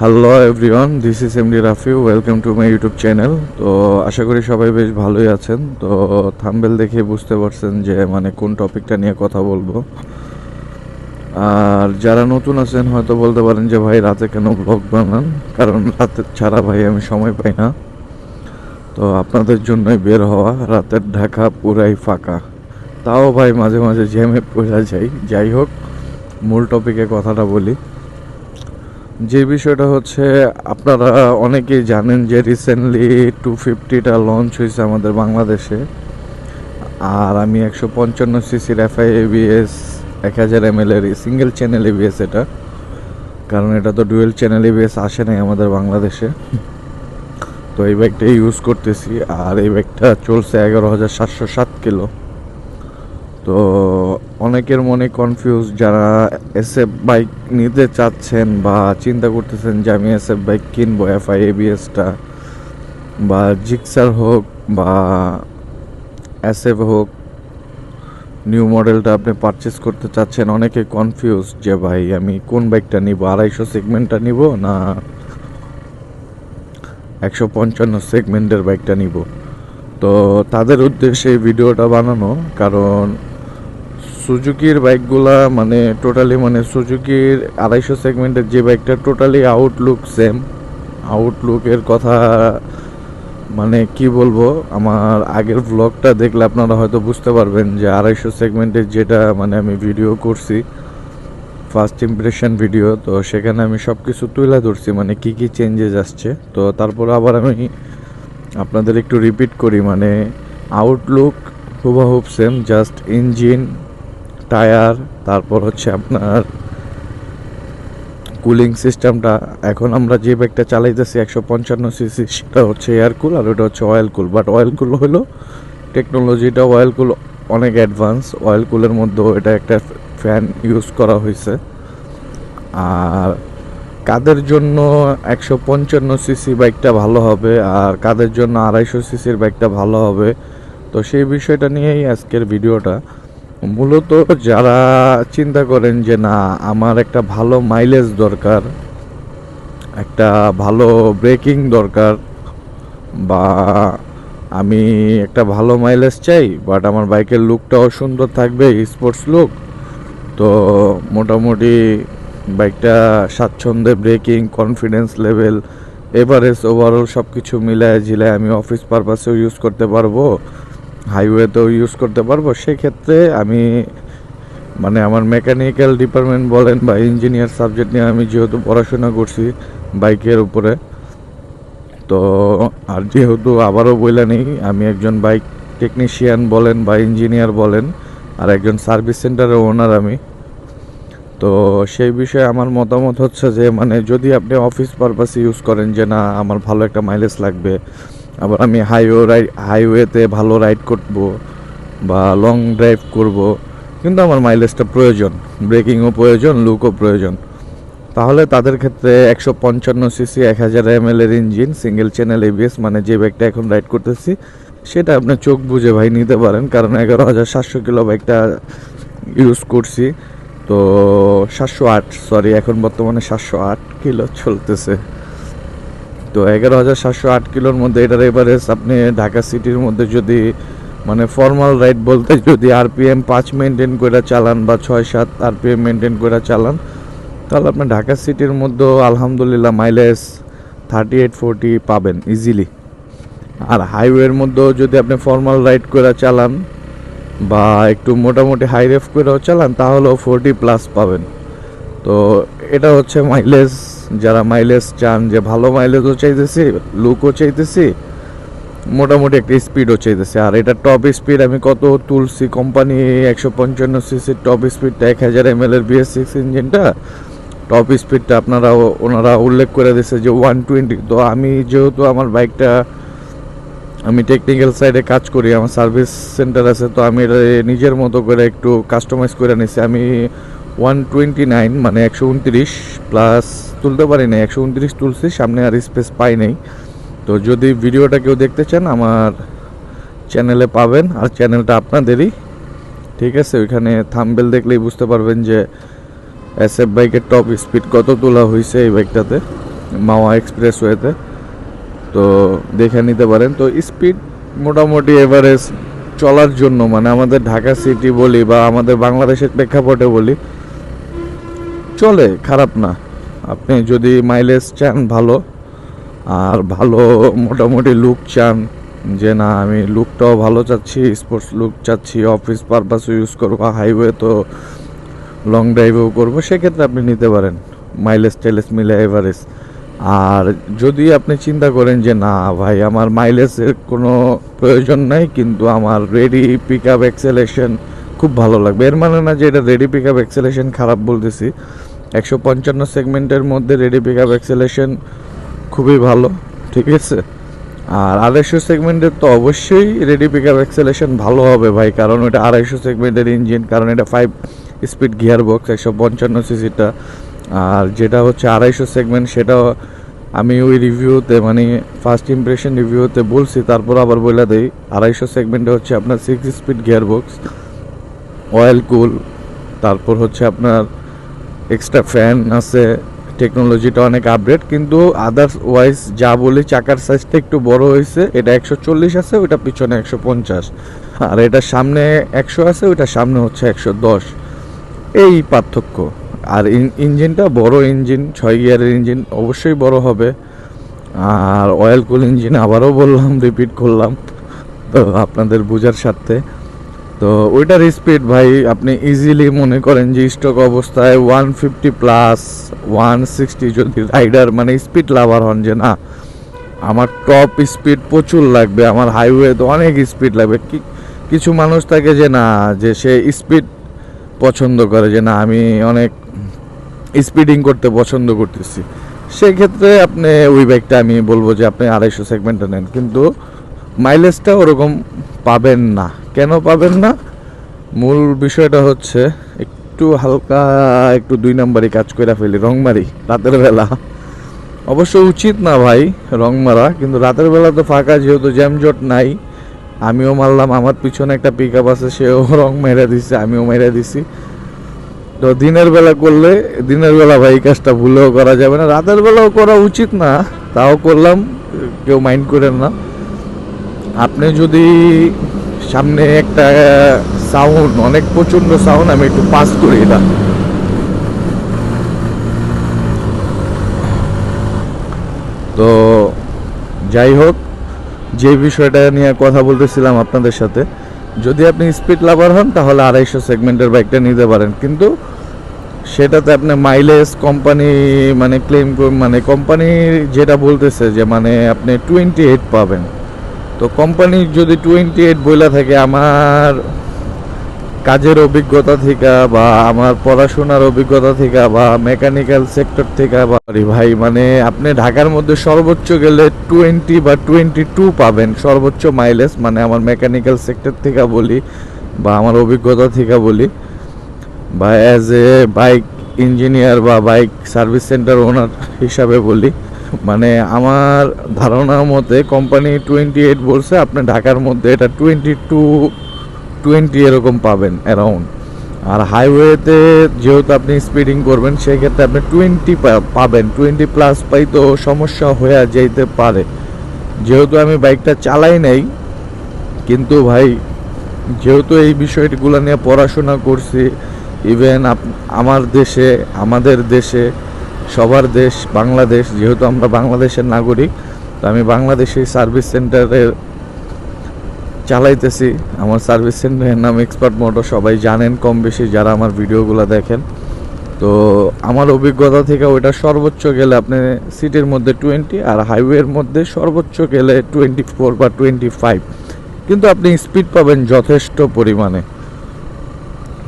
Hello everyone this is MD Rafi welcome to my YouTube channel তো আশা করি সবাই বেশ ভালোই আছেন। তো থাম্বেল দেখে বুঝতে পারছেন যে মানে কোন টপিকটা নিয়ে কথা বলব। আর যারা নতুন আছেন, হয়তো বলতে পারেন যে, ভাই, রাতে কেন ব্লগ বানান? কারণ রাতে ছাড়া ভাই, আমি সময় পাই না। তো আপনাদের জন্যই বের হওয়া, রাতের ঢাকা পুরাই ফাঁকা। তাও ভাই, মাঝে মাঝে জ্যামে পড়া যাই যাই হোক, মূল টপিকে কথাটা বলি। যে বিষয়টা হচ্ছে, আপনারা অনেকেই জানেন যে রিসেন্টলি টু ফিফটিটা লঞ্চ হয়েছে আমাদের বাংলাদেশে। আর আমি একশো পঞ্চান্ন সিসির এফআই এবিএস এক হাজার এম এর সিঙ্গেল চ্যানেল এবিএস এটা। কারণ এটা তো ডুয়েল চ্যানেল এবিএস আসে নাই আমাদের বাংলাদেশে। তো এই বাইকটা ইউজ করতেছি, আর এই ব্যাগটা চলছে এগারো হাজার সাতশো সাত কিলো। তো অনেকের মনে কনফিউজ যারা এসএফ বাইক নিতে চাচ্ছেন বা চিন্তা করতেছেন যে আমি এসএফ বাইক কিনবো এফআই এবিএসটা বা জিক্সার হোক বা এসএফ হোক নিউ মডেলটা আপনি পারচেস করতে চাচ্ছেন, অনেকে কনফিউজ যে ভাই আমি কোন বাইকটা নিব, আড়াইশো সেগমেন্টটা নিব না একশো পঞ্চান্ন সেগমেন্টের বাইকটা নিব? তো তাদের উদ্দেশ্যে ভিডিওটা বানানো, কারণ সুজুকির বাইকগুলা মানে টোটালি মানে সুজুকির আড়াইশো সেগমেন্টের যে বাইকটা টোটালি আউটলুক সেম আউটলুকের কথা মানে কি বলব, আমার আগের ব্লগটা দেখলে আপনারা হয়তো বুঝতে পারবেন যে আড়াইশো সেগমেন্টের যেটা মানে আমি ভিডিও করছি ফার্স্ট ইমপ্রেশন ভিডিও তো সেখানে আমি সব কিছু তুলে ধরছি মানে কি কি চেঞ্জেস আসছে। তো তারপর আবার আমি আপনাদের একটু রিপিট করি মানে আউটলুক হুবাহুব সেম জাস্ট ইঞ্জিন টায়ার, তারপর হচ্ছে আপনার কুলিং সিস্টেমটা এখন আমরা যে ব্যাগটা চালাইতেছি একশো পঞ্চান্ন সিসি সেটা হচ্ছে এয়ার কুল আর ওটা হচ্ছে oil cool but oil cool হলো টেকনোলজিটা অয়েল কুল অনেক অ্যাডভান্স অয়েল কুলের মধ্যেও এটা একটা ফ্যান ইউজ করা হয়েছে। আর কাদের জন্য একশো পঞ্চান্ন সিসি বাইকটা ভালো হবে আর কাদের জন্য আড়াইশো সিসির বাইকটা ভালো হবে, তো সেই বিষয়টা নিয়েই আজকের ভিডিওটা। মূলত যারা চিন্তা করেন যে না, আমার একটা ভালো মাইলেজ দরকার, একটা ভালো ব্রেকিং দরকার, বা আমি একটা ভালো মাইলেজ চাই বাট আমার বাইকের লুকটাও সুন্দর থাকবে স্পোর্টস লুক তো মোটামুটি বাইকটা স্বাচ্ছন্দ্যে braking confidence level average overall সব কিছু মিলায় ঝিলায় আমি অফিস পারপাসেও ইউজ করতে পারব। হাইওয়েতেও ইউজ করতে পারব, সেক্ষেত্রে আমি মানে আমার মেকানিক্যাল ডিপার্টমেন্ট বলেন বা ইঞ্জিনিয়ার সাবজেক্ট নিয়ে আমি যেহেতু পড়াশোনা করছি বাইকের উপরে, তো আর যেহেতু আবারও বইলা নেই, আমি একজন বাইক টেকনিশিয়ান বলেন বা ইঞ্জিনিয়ার বলেন, আর একজন সার্ভিস সেন্টারের ওনার আমি, তো সেই বিষয়ে আমার মতামত হচ্ছে যে মানে যদি আপনি অফিস পারপাসে ইউজ করেন যে, না, আমার ভালো একটা মাইলেজ লাগবে আবার আমি হাইওয়ে রাইড হাইওয়েতে ভালো রাইড করব বা লং ড্রাইভ করব। কিন্তু আমার মাইলেজটা প্রয়োজন ব্রেকিংও প্রয়োজন লুকও প্রয়োজন। তাহলে তাদের ক্ষেত্রে একশো পঞ্চান্ন সিসি এক হাজার এম এর ইঞ্জিন সিঙ্গেল চ্যানেল এবিএস মানে যে বাইকটা এখন রাইড করতেছি, সেটা আপনার চোখ বুঝে ভাই নিতে পারেন। কারণ এগারো হাজার সাতশো কিলো বাইকটা ইউজ করছি। তো সাতশো আট সরি এখন বর্তমানে সাতশো আট কিলো চলতেছে। তো এগারো হাজার সাতশো আট কিলোর মধ্যে এটার এভারেজ আপনি ঢাকা সিটির মধ্যে যদি মানে ফর্মাল রাইড বলতে যদি আরপিএম পাঁচ মেনটেন করে চালান বা ছয় সাত আরপিএম মেনটেন করে চালান, তাহলে আপনি ঢাকা সিটির মধ্যেও আলহামদুলিল্লাহ মাইলেজ থার্টি এইট ফোরটি পাবেন ইজিলি আর হাইওয়ের মধ্যেও যদি আপনি ফর্মাল রাইড করে চালান বা একটু মোটামুটি হাই রেফ করেও চালান, তাহলেও ফোরটি প্লাস পাবেন। তো এটা হচ্ছে মাইলেজ যারা মাইলেজ চান, যে ভালো মাইলেজও চাইতেছি লুকও চাইতেছি, মোটামুটি একটা স্পিডও চাইতেছি। আর এটা টপ স্পিড আমি কত তুলছি কোম্পানি একশো পঞ্চান্ন সিসির টপ স্পিডটা এক হাজার এম এর বিএস সিক্স ইঞ্জিনটা টপ স্পিডটা আপনারা ওনারা উল্লেখ করে দিয়েছে যে ওয়ান টোয়েন্টি তো আমি যেহেতু আমার বাইকটা আমি টেকনিক্যাল সাইডে কাজ করি, আমার সার্ভিস সেন্টার আছে, তো আমি এটা নিজের মতো করে একটু কাস্টমাইজ করে নিছি। আমি ওয়ান টোয়েন্টি নাইন মানে একশো উনত্রিশ প্লাস তুলতে পারি না একশো উনত্রিশ তুলছি, সামনে আর স্পেস পাই নাই তো যদি ভিডিওটা কেউ দেখতে চান, আমার চ্যানেলে পাবেন, আর চ্যানেলটা আপনাদেরই। ঠিক আছে, ওইখানে থাম্বেল দেখলেই বুঝতে পারবেন যে এস এফ বাইকের টপ স্পিড কত তোলা হয়েছে এই বাইকটাতে মাওয়া এক্সপ্রেসওয়েতে তো দেখে নিতে পারেন। তো স্পিড মোটামুটি এভারেজ চলার জন্য মানে আমাদের ঢাকা সিটি বলি বা আমাদের বাংলাদেশের প্রেক্ষাপটে বলি চলে, খারাপ না। আপনি যদি মাইলেজ চান, ভালো। আর ভালো মোটামুটি লুক চান, যে না, আমি লুকটাও ভালো চাচ্ছি স্পোর্টস লুক চাচ্ছি অফিস পারপাসও ইউজ করব হাইওয়ে তো লং ড্রাইভেও করব, সেক্ষেত্রে আপনি নিতে পারেন। মাইলেজ টেলেজ মিলে এভারেজ আর যদি আপনি চিন্তা করেন যে, না, ভাই, আমার মাইলেজের কোনো প্রয়োজন নাই, কিন্তু আমার রেডি পিক আপ এক্সেলেশন খুব ভালো লাগবে। এর মানে না যে, এটা রেডি পিক আপ এক্সেলেশন খারাপ বলতেছি। একশো পঞ্চান্ন সেগমেন্টের মধ্যে রেডি পিক আপ এক্সেলেশন খুবই ভালো, ঠিক আছে? আর আড়াইশো সেগমেন্টের তো অবশ্যই রেডি পিক আপ এক্সেলেশন ভালো হবে ভাই, কারণ ওটা আড়াইশো সেগমেন্টের ইঞ্জিন কারণ এটা ফাইভ স্পিড গিয়ার বক্স একশো পঞ্চান্ন সিসিটা আর যেটা হচ্ছে আড়াইশো সেগমেন্ট সেটা আমি ওই রিভিউতে মানে ফার্স্ট ইমপ্রেশন রিভিউতে বলছি, তারপর আবার বলে দেই। আড়াইশো সেগমেন্টে হচ্ছে আপনার six speed gear box oil cool তারপর হচ্ছে আপনার এক্সট্রা ফ্যান আছে টেকনোলজিটা অনেক আপডেট কিন্তু আদার্স আদারওয়াইজ যা বলি চাকার সাইজটা একটু বড় হয়েছে, এটা একশো চল্লিশ আছে, ওইটা পিছনে একশো পঞ্চাশ। আর এটা সামনে একশো আছে, ওইটা সামনে হচ্ছে একশো দশ। এই পার্থক্য। আর ইঞ্জিনটা বড় ইঞ্জিন ছয় গিয়ারের ইঞ্জিন অবশ্যই বড় হবে। আর অয়েল কুল ইঞ্জিন আবারও বললাম রিপিট করলাম। তো আপনাদের বোঝার স্বার্থে। তো ওইটার স্পিড ভাই আপনি ইজিলি মনে করেন যে স্টক অবস্থায় one fifty plus one sixty যদি রাইডার মানে স্পিড লাভার হন যে না, আমার টপ স্পিড প্রচুর লাগবে, আমার হাইওয়েতে অনেক স্পিড লাগবে। কি, কিছু মানুষ থাকে যে না, যে সে স্পিড পছন্দ করে, যে না, আমি অনেক স্পিডিং করতে পছন্দ করতেছি। সেক্ষেত্রে আপনি ওই বাইকটা আমি বলব যে আপনি আড়াইশো সেগমেন্টে নেন। কিন্তু মাইলেজটা ওরকম পাবেন না। কেন পাবেন না? মূল বিষয়টা হচ্ছে একটু হালকা একটু দুই নাম্বারই কাজ করে ফেলি রং মারি রাতের বেলা। অবশ্য উচিত না ভাই রং মারা কিন্তু রাতের বেলা তো ফাঁকা, যেহেতু জ্যামজট নাই। আমিও মারলাম, আমার পিছনে একটা পিক আপ আছে, সেও রং মেরে দিছে, আমিও মেরে দিছি। তো দিনের বেলা করলে, দিনের বেলা ভাই কাজটা ভুলেও করা যাবে না। রাতের বেলাও করা উচিত না, তাও করলাম, কেউ মাইন্ড করেন না। আপনি যদি সামনে একটা সাউন্ড অনেক প্রচণ্ড সাউন্ড আমি একটু পাস করি এটা। তো যাই হোক, যে বিষয়টা নিয়ে কথা বলতেছিলাম আপনাদের সাথে, যদি আপনি স্পিড লাভার হন, তাহলে আড়াইশো সেগমেন্টের বাইকটা নিতে পারেন। কিন্তু সেটাতে আপনি মাইলেজ কোম্পানি মানে ক্লেম মানে কোম্পানি যেটা বলতেছে যে মানে আপনি টোয়েন্টি এইট পাবেন। তো কোম্পানি যদি টোয়েন্টি এইট বইলা থাকে, আমার কাজের অভিজ্ঞতা থেকে বা আমার পড়াশোনার অভিজ্ঞতা থেকে বা মেকানিক্যাল সেক্টর থেকে বা ভাই মানে আপনি ঢাকার মধ্যে সর্বোচ্চ গেলে টোয়েন্টি বা টোয়েন্টি টু পাবেন, সর্বোচ্চ মাইলেজ মানে আমার মেকানিক্যাল সেক্টর থেকে বলি বা আমার অভিজ্ঞতা থেকে বলি। বা অ্যাজ এ বাইক ইঞ্জিনিয়ার বা বাইক সার্ভিস সেন্টার ওনার হিসাবে বলি। মানে আমার ধারণা মতে কোম্পানি টোয়েন্টি এইট বলছে, আপনি ঢাকার মধ্যে এটা টোয়েন্টি টু টোয়েন্টি এরকম পাবেন অ্যারাউন্ড আর হাইওয়েতে যেহেতু আপনি স্পিডিং করবেন সেই ক্ষেত্রে আপনি টোয়েন্টি পাবেন। টোয়েন্টি প্লাস পাই তো সমস্যা হয়ে যাইতে পারে। যেহেতু আমি বাইকটা চালাই নাই, কিন্তু ভাই, যেহেতু এই বিষয়গুলো নিয়ে পড়াশোনা করছি ইভেন আমার দেশে, আমাদের দেশে সবার দেশ বাংলাদেশ, যেহেতু আমরা বাংলাদেশের নাগরিক, তো আমি বাংলাদেশের সার্ভিস সেন্টারের চালাইতেছি। আমার সার্ভিস সেন্টারের নাম এক্সপার্ট মোটর সবাই জানেন কম বেশি যারা আমার ভিডিওগুলো দেখেন। তো আমার অভিজ্ঞতা থেকে ওইটা সর্বোচ্চ গেলে আপনি সিটির মধ্যে টোয়েন্টি আর হাইওয়ের মধ্যে সর্বোচ্চ গেলে টোয়েন্টি ফোর বা টোয়েন্টি ফাইভ কিন্তু আপনি স্পিড পাবেন যথেষ্ট পরিমাণে।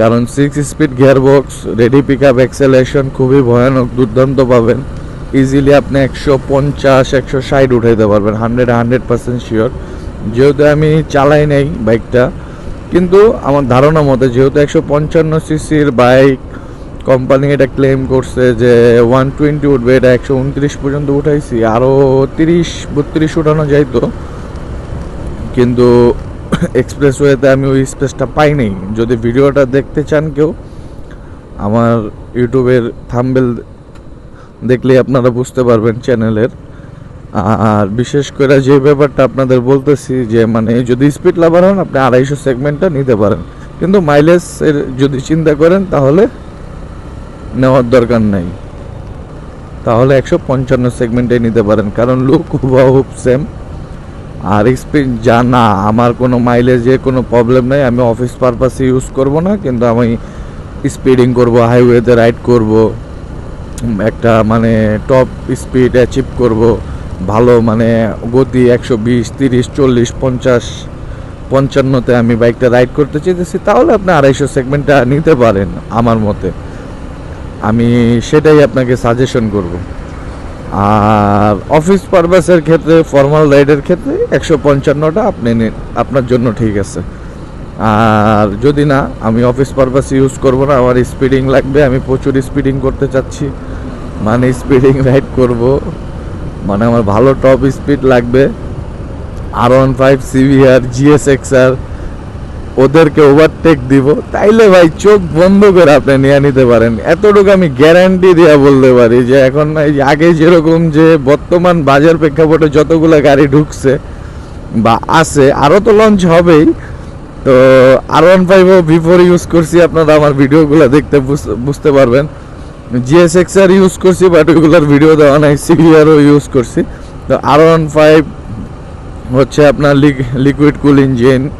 কারণ six speed gear box ready pick up acceleration খুবই ভয়ানক, দুর্দান্ত পাবেন। ইজিলি আপনি একশো পঞ্চাশ, একশো ষাট উঠাইতে পারবেন হান্ড্রেড হান্ড্রেড পার্সেন্ট শিওর যেহেতু আমি চালাই নাই বাইকটা, কিন্তু আমার ধারণা মতে যেহেতু একশো পঞ্চান্ন সিসির বাইক কোম্পানি এটা ক্লেম করছে যে ওয়ান টোয়েন্টি উঠবে, এটা একশো উনত্রিশ পর্যন্ত উঠাইছি আরও তিরিশ, বত্রিশ উঠানো যাইতো। কিন্তু এক্সপ্রেসওয়েতে আমি ওই স্পেসটা পাইনি। যদি ভিডিওটা দেখতে চান কেউ, আমার ইউটিউবের থাম্বেল দেখলে আপনারা বুঝতে পারবেন চ্যানেলের। আর বিশেষ করে যে ব্যাপারটা আপনাদের বলতেছি যে মানে যদি স্পিড লাভার হন, আপনি আড়াইশো সেগমেন্টটা নিতে পারেন। কিন্তু মাইলেজ এর যদি চিন্তা করেন, তাহলে নেওয়ার দরকার নাই। তাহলে একশো পঞ্চান্ন সেগমেন্টে নিতে পারেন। কারণ লুক হুবাহুব সেম আর স্পিড যা, না, আমার কোনো মাইলেজে কোনো প্রবলেম নেই, আমি অফিস পারপাসে ইউজ করব না, কিন্তু আমি স্পিডিং করব হাইওয়েতে রাইড করব একটা মানে টপ স্পিড অ্যাচিভ করব, ভালো মানে গতি একশো বিশ, তিরিশ, চল্লিশ, পঞ্চাশ, পঞ্চান্নতে আমি বাইকটা রাইড করতে চাইতেছি, তাহলে আপনি আড়াইশো সেগমেন্টটা নিতে পারেন আমার মতে। আমি সেটাই আপনাকে সাজেশন করব। আর অফিস পারপাসের ক্ষেত্রে ফর্মাল রাইডের ক্ষেত্রে একশো পঞ্চান্নটা আপনি নিন আপনার জন্য ঠিক আছে। আর যদি না, আমি অফিস পারপাস ইউজ করব না, আমার স্পিডিং লাগবে, আমি প্রচুর স্পিডিং করতে চাচ্ছি। মানে স্পিডিং রাইড করব। মানে আমার ভালো টপ স্পিড লাগবে। আর ওয়ান ফাইভ সিভিআর জিএসএক্সআর ওদেরকে ওভারটেক দিব, তাইলে ভাই চোখ বন্ধ করে আপনি নিয়ে নিতে পারেন। এতটুকু আমি গ্যারান্টি দেওয়া বলতে পারি যে এখন আগে যেরকম যে বর্তমান বাজার প্রেক্ষাপটে যতগুলো গাড়ি ঢুকছে বা আছে আরও তো লঞ্চ হবেই। তো আর ওয়ান ফাইভও বিফোর ইউজ করছি, আপনারা আমার ভিডিওগুলো দেখতে বুঝ- বুঝতে পারবেন। জিএসএক্স আর ইউজ করছি বাট ওইগুলোর ভিডিও দেওয়া নাই সিভিআরও ইউজ করছি। তো আর ওয়ান ফাইভ হচ্ছে আপনার লিকুইড কুল ইঞ্জিন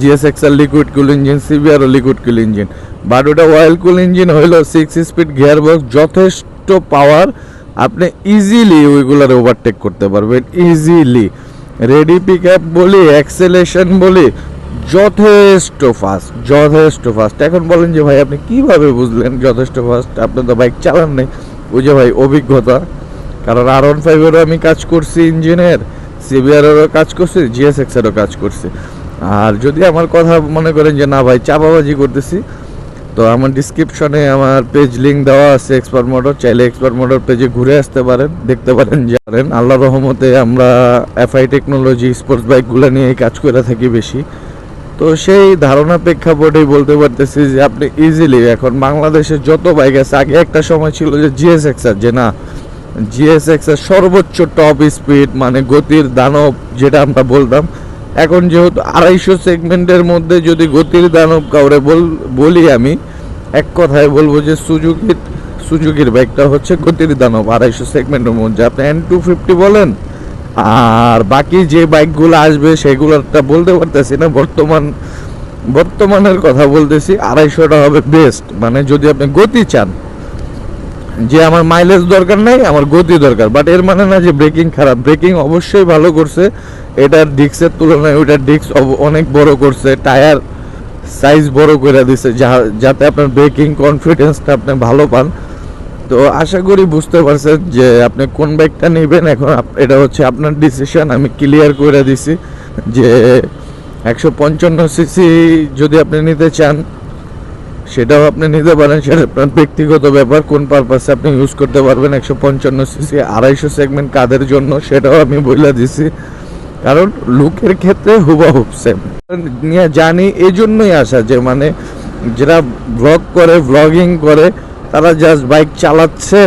জিএসএক্স আর লিকুইড কুল ইঞ্জিন সিভিআরও লিকুইড কুল ইঞ্জিন বাট ওটা অয়েল কুল ইঞ্জিন হইল সিক্স স্পিড গিয়ার বক্স যথেষ্ট পাওয়ার আপনি ইজিলি ওইগুলার ওভারটেক করতে পারবেন ইজিলি রেডি পিক আপ বলি অ্যাক্সেলেশন বলি, যথেষ্ট ফাস্ট যথেষ্ট ফাস্ট এখন বলেন যে ভাই, আপনি কীভাবে বুঝলেন যথেষ্ট ফাস্ট আপনি তো বাইক চালান নাই। ওই যে ভাই, অভিজ্ঞতা। কারণ আর ওয়ান ফাইভেরও আমি কাজ করছি ইঞ্জিনের সিবিআরেরও কাজ করছি জিএসএক্সেরও কাজ করছি। আর যদি আমার কথা মনে করেন যে, না ভাই চাপাবাজি করতেছি, তো আমার ডিসক্রিপশনে আমার পেজ লিঙ্ক দেওয়া আছে এক্সপার্ট মোটর চাইলে এক্সপার্ট মোটর পেজে ঘুরে আসতে পারেন, দেখতে পারেন, জানেন। আল্লাহ রহমতে আমরা এফআই টেকনোলজি স্পোর্টস বাইকগুলো নিয়ে কাজ করে থাকি বেশি। তো সেই ধারণা প্রেক্ষাপটেই বলতে পারতেছি যে, আপনি ইজিলি এখন বাংলাদেশে যত বাইক আছে, আগে একটা সময় ছিল যে জিএসএক্স আর, যে না জিএসএক্স এর সর্বোচ্চ টপ স্পিড মানে গতির দানব, যেটা আমরা বলতাম এখন যেহেতু আড়াইশো সেগমেন্টের মধ্যে যদি গতির দানব কাউরে বল আমি, এক কথায় বলব যে সুজুকির সুজুকির বাইকটা হচ্ছে গতির দানব আড়াইশো সেগমেন্টের মধ্যে। আপনি এন টু ফিফটি বলেন, আর বাকি যে বাইকগুলো আসবে সেগুলোরটা বলতে পারতেছি না। বর্তমান, বর্তমানের কথা বলতেছি, আড়াইশোটা হবে বেস্ট মানে যদি আপনি গতি চান, যে আমার মাইলেজ দরকার নাই, আমার গতি দরকার। বাট এর মানে না যে ব্রেকিং খারাপ। ব্রেকিং অবশ্যই ভালো করছে। এটার ডিক্সের তুলনায় ওইটার ডিক্স অনেক বড় করছে, টায়ার সাইজ বড় করে দিছে যাতে আপনার ব্রেকিং কনফিডেন্সটা আপনি ভালো পান। তো আশা করি বুঝতে পারছেন যে আপনি কোন বাইকটা নেবেন এখন এটা হচ্ছে আপনার ডিসিশন আমি ক্লিয়ার করে দিছি যে একশো পঞ্চান্ন সিসি যদি আপনি নিতে চান, সেটাও আপনি নিতে পারেন, সেটা আপনার ব্যক্তিগত ব্যাপার, কোন পারপাসে আপনি ইউজ করতে পারবেন একশো পঞ্চান্ন সিসি আড়াইশো সেগমেন্ট কাদের জন্য, সেটাও আমি বলে দিছি। কারণ লুকের ক্ষেত্রে হুবাহুব সেম নিয়ে জানি এই জন্যই আসা যে মানে যারা ব্লগ করে ব্লগিং করে, তারা জাস্ট বাইক চালাচ্ছে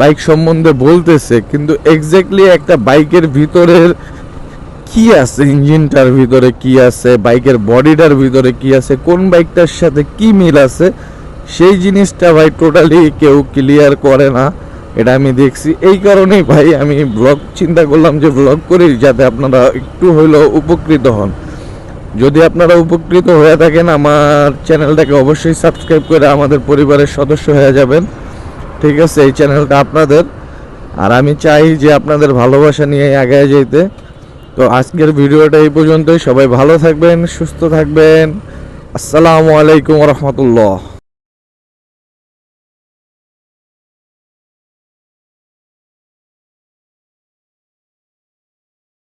বাইক সম্বন্ধে বলতেছে, কিন্তু এক্স্যাক্টলি একটা বাইকের ভিতরের কি আছে ইঞ্জিনটার ভিতরে কি আছে বাইকের বডিটার ভিতরে কি আছে, কোন বাইকটার সাথে কি মিল আছে, সেই জিনিসটা ভাই টোটালি কেউ ক্লিয়ার করে না। এটা আমি দেখছি। এই কারণেই ভাই আমি ব্লগ চিন্তা করলাম যে ব্লগ করি যাতে আপনারা একটু হইলেও উপকৃত হন। যদি আপনারা উপকৃত হয়ে থাকেন, আমার চ্যানেলটাকে অবশ্যই সাবস্ক্রাইব করে আমাদের পরিবারের সদস্য হয়ে যাবেন। ঠিক আছে, এই চ্যানেলটা আপনাদের। আর আমি চাই যে আপনাদের ভালোবাসা নিয়ে আগায় যেতে। তো আজকের ভিডিওটা এই পর্যন্তই। সবাই ভালো থাকবেন, সুস্থ থাকবেন। আসসালামু আলাইকুম রহমতুল্লাহ।